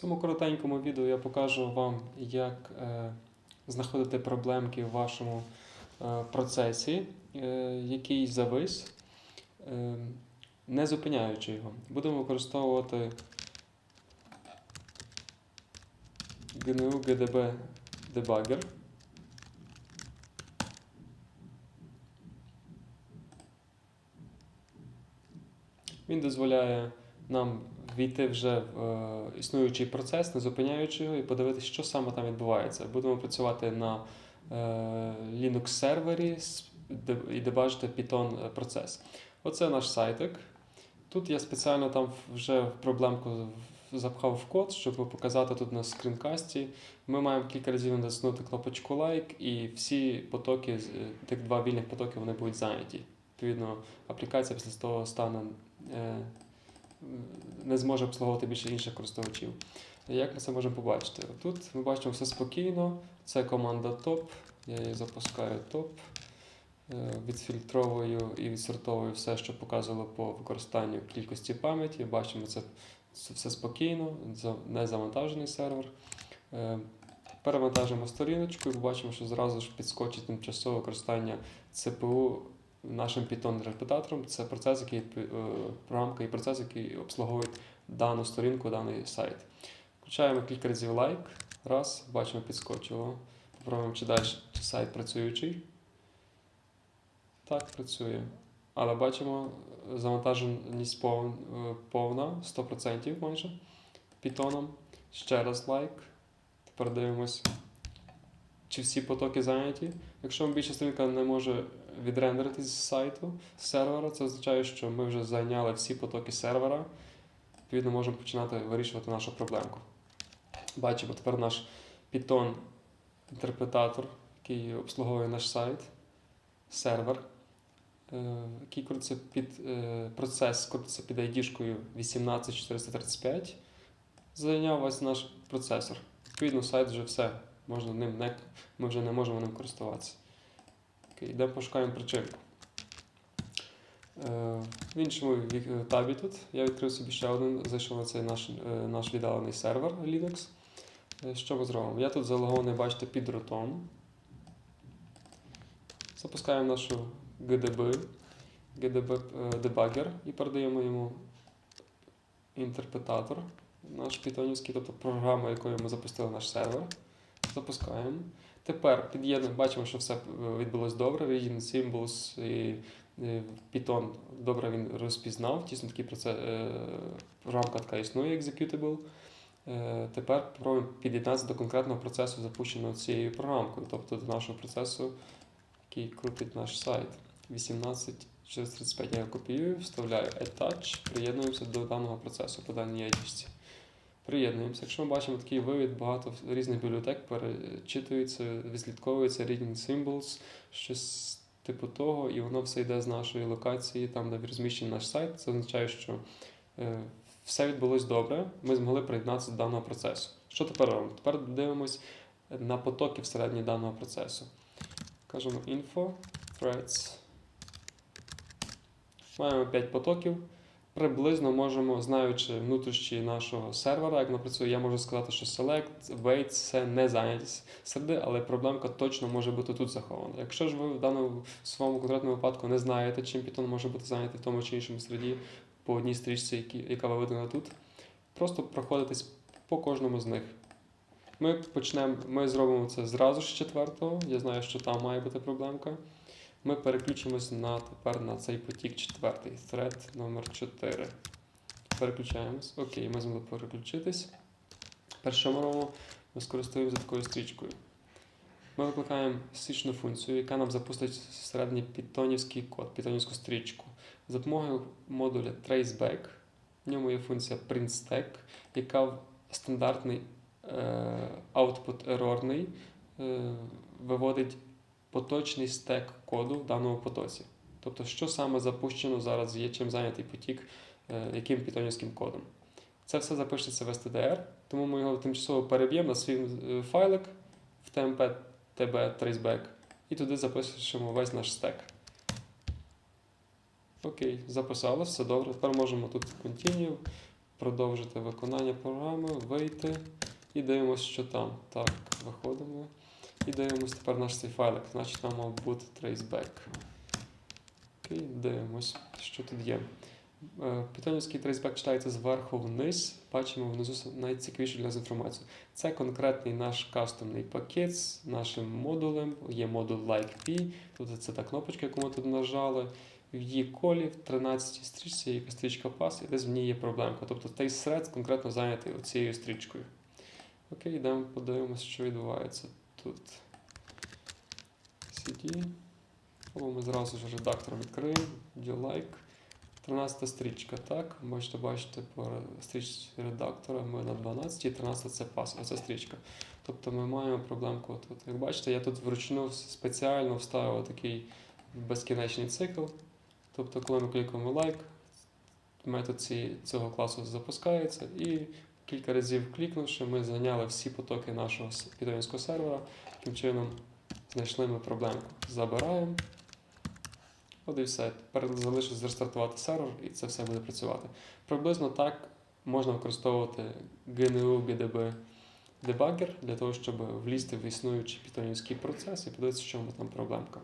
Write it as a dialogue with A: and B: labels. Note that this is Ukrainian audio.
A: цьому коротенькому відео я покажу вам, як е, знаходити проблемки в вашому е, процесі, е, який завис, не зупиняючи його. Будемо використовувати GNU GDB Debugger. Він дозволяє нам війти вже в е, існуючий процес, не зупиняючи його, і подивитися, що саме там відбувається. Будемо працювати на е, Linux сервері і дебажити Python е, процес. Оце наш сайтик. Тут я спеціально там вже в проблемку запхав в код, щоб показати тут на скрінкасті. Ми маємо кілька разів натиснути кнопочку лайк, і всі потоки, е, тих два вільних потоки, вони будуть зайняті. Відповідно, аплікація після того стане е, не зможе обслуговувати більше інших користувачів. Як ми це можемо побачити? Тут ми бачимо все спокійно. Це команда топ. Я її запускаю топ. Е, Відфільтровую і відсортовую все, що показувало по використанню кількості пам'яті. Бачимо, це, все спокійно, не завантажений сервер. Е, Перевантажимо сторіночку і побачимо, що зразу ж підскочить тимчасове використання ЦПУ нашим Python репетатором. Це процес, який е, програмка і процес, який обслуговує дану сторінку, даний сайт. Включаємо кілька разів лайк. Раз, бачимо, підскочило. Попробуємо, чи далі чи сайт працюючий. Так, працює. Але бачимо, завантаженість е, повна, 100% майже питоном. Ще раз лайк. Тепер дивимось, чи всі потоки зайняті. Якщо більша сторінка не може відрендеритись з сайту, з сервера, це означає, що ми вже зайняли всі потоки сервера. Відповідно, можемо починати вирішувати нашу проблемку. Бачимо тепер наш Python інтерпретатор, який обслуговує наш сайт, сервер, е, який крутиться під е, процес, крутиться під ID-шкою 18435. Зайняв ось наш процесор. Відповідно, сайт вже все. Можна ним не, ми вже не можемо ним користуватися. Окей, йдемо пошукаємо причинку. Е, В іншому табі тут я відкрив собі ще один, зайшов на цей наш, е, наш віддалений сервер Linux. Е, Що ми зробимо? Я тут залогований, бачите, під рутом. Запускаємо нашу GDB, GDB е, дебагер і передаємо йому інтерпретатор, наш питонівський, тобто програма, якою ми запустили наш сервер. Запускаємо. Тепер під'єднуємо, бачимо, що все е, відбулось добре. Reading Symbols і е, Python добре він розпізнав. Тісно такий процес, е, програмка така існує, executable. Е, Тепер спробуємо під'єднатися до конкретного процесу, запущеного цією програмкою, тобто до нашого процесу, який крутить наш сайт. 18435 я його копіюю, вставляю attach, приєднуємося до даного процесу по даній ID. Приєднуємося. Якщо ми бачимо такий вивід, багато різних бібліотек перечитується, відслідковується reading symbols, щось типу того, і воно все йде з нашої локації, там, де розміщений наш сайт. Це означає, що е, все відбулось добре, ми змогли приєднатися до даного процесу. Що тепер робимо? Тепер дивимось на потоки всередині даного процесу. Кажемо info, threads. Маємо 5 потоків. Приблизно можемо, знаючи внутрішні нашого сервера, як воно працює, я можу сказати, що select, wait це не зайняті середи, але проблемка точно може бути тут захована. Якщо ж ви в даному своєму конкретному випадку не знаєте, чим Python може бути зайнятий в тому чи іншому середі по одній стрічці, яка виведена тут, просто проходитесь по кожному з них. Ми почнемо, ми зробимо це зразу з четвертого. Я знаю, що там має бути проблемка. Ми переключимось на тепер на цей потік четвертий, thread номер 4. Переключаємось. Окей, ми змогли переключитись. Перше, ми робимо, ми скористуємося такою стрічкою. Ми викликаємо січну функцію, яка нам запустить всередині питонівський код, питонівську стрічку. За допомогою модуля traceback, в ньому є функція printStack, яка в стандартний е, output ерорний е, виводить поточний стек коду в даному потоці. Тобто, що саме запущено зараз є, чим зайнятий потік, е, яким питонівським кодом. Це все запишеться в stdr, тому ми його тимчасово переб'ємо на свій е, файлик в tmp tb traceback і туди запишемо весь наш стек. Окей, записалось, все добре. Тепер можемо тут continue, продовжити виконання програми, вийти і дивимося, що там. Так, виходимо. І дивимося тепер наш цей файлик. Значить, там мав бути traceback. Окей, дивимось, що тут є. Е, Питонівський traceback читається зверху вниз. Бачимо внизу найцікавішу для нас інформацію. Це конкретний наш кастомний пакет з нашим модулем. Є модуль like-p, тобто це та кнопочка, яку ми тут нажали. В її колі в 13 стрічці є стрічка пас, і десь в ній є проблемка. Тобто цей thread конкретно зайнятий цією стрічкою. Окей, йдемо подивимося, що відбувається тут. CD. Або ми зразу ж редактор відкриємо. Like. 13 стрічка, так. Можете бачити по стрічці редактора. Ми на 12, 13 це пас, оце стрічка. Тобто ми маємо проблемку тут. Як бачите, я тут вручну спеціально вставив такий безкінечний цикл. Тобто, коли ми клікаємо лайк, метод ці, цього класу запускається, і кілька разів клікнувши, ми зайняли всі потоки нашого с- сервера. Таким чином знайшли ми проблемку. Забираємо. От і все. Тепер залишилось зрестартувати сервер, і це все буде працювати. Приблизно так можна використовувати GNU GDB дебагер для того, щоб влізти в існуючий питонівський процес і подивитися, в чому там проблемка.